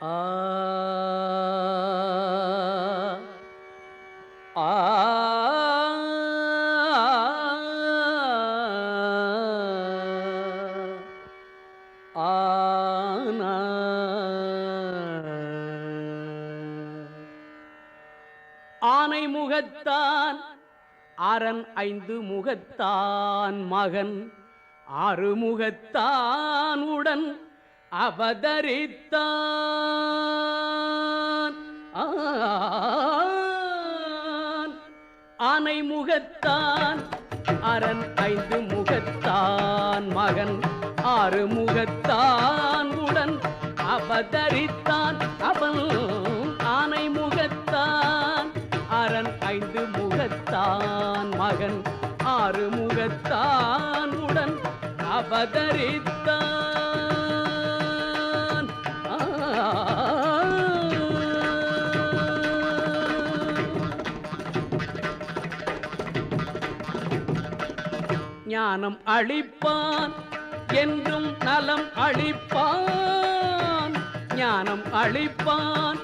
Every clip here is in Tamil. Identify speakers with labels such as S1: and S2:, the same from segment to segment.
S1: ஆ ஆனா ஆனை முகத்தான் அரண் ஐந்து முகத்தான் மகன் ஆறு முகத்தான் உடன் அவதரித்தான். ஆனை. முகத்தான். அரண் ஐந்து முகத்தான். மகன் ஆறு முகத்தான். உடன் அவதரித்தான். அவன் ஆனை முகத்தான். அரண் ஐந்து முகத்தான். மகன் ஆறு முகத்தான். உடன் அவதரித்தான். ஞானம் அளிப்பான் என்றும் நலம் அளிப்பான். ஞானம் அளிப்பான்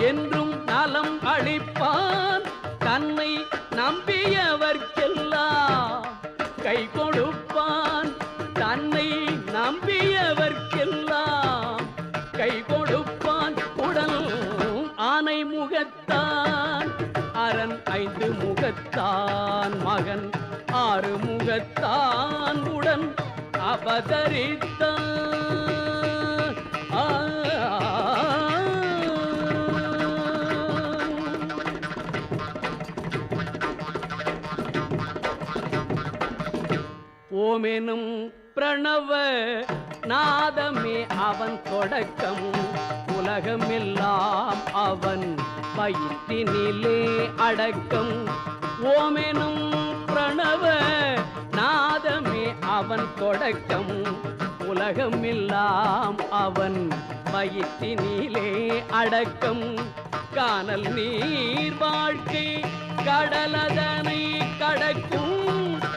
S1: என்றும் நலம் அளிப்பான். தன்னை நம்பியவர்க்கெல்லாம் கை கொடுப்பான். தன்னை நம்பியவர்க்கெல்லாம் கை கொடுப்பான். உடல் ஆனை முகத்தான் அரண் ஐந்து முகத்தான் மகன் ஆறு முகத்தான் உடன் அவதரித்தான் ஓமெனும் பிரணவ நாதமே அவன் தொடக்கம் உலகமெல்லாம் அவன் வயிற்றினிலே அடக்கம். ஓமெனும் பிரணவ நாதமே அவன் தொடக்கம் உலகமெல்லாம் அவன் வயிற்றினிலே அடக்கம். காணல் நீர் வாழ்க்கை கடலதனை கடக்கும்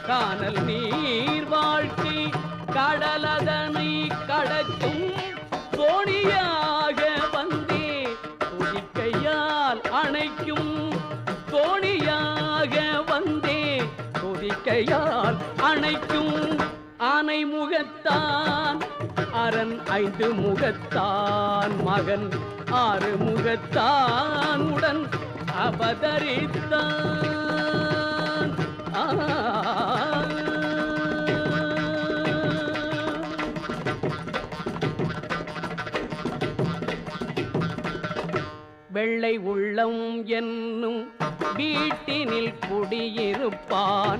S1: காணல் நீர் வாழ்க்கை துதிக்கையால் அணைக்கும் ஆனை முகத்தான். அரண் ஐந்து முகத்தான். மகன் ஆறு முகத்தான். உடன் அவதரித்தான் வெள்ளை உள்ளம் என்னும் வீட்டினில் குடியிருப்பான்.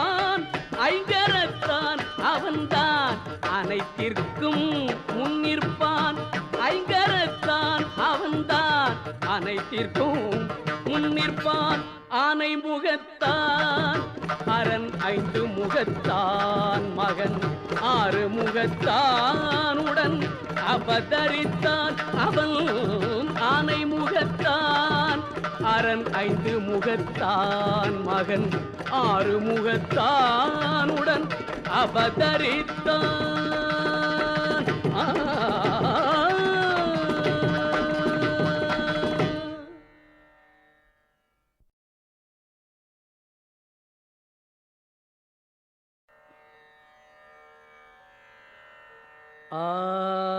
S1: அனைத்திற்கும் முன்னிற்பான் ஐங்கரத்தான் அவன்தான். அனைத்திற்கும் முன்னிற்பான் ஆனை முகத்தான். அரண் ஐந்து முகத்தான் மகன் ஆறு முகத்தான். உடன் அவதரித்தான் அவன் ஆனை முகத்தான். அரண் ஐந்து முகத்தான் மகன் ஆறு முகத்தான். உடன் அவதரித்தான் 啊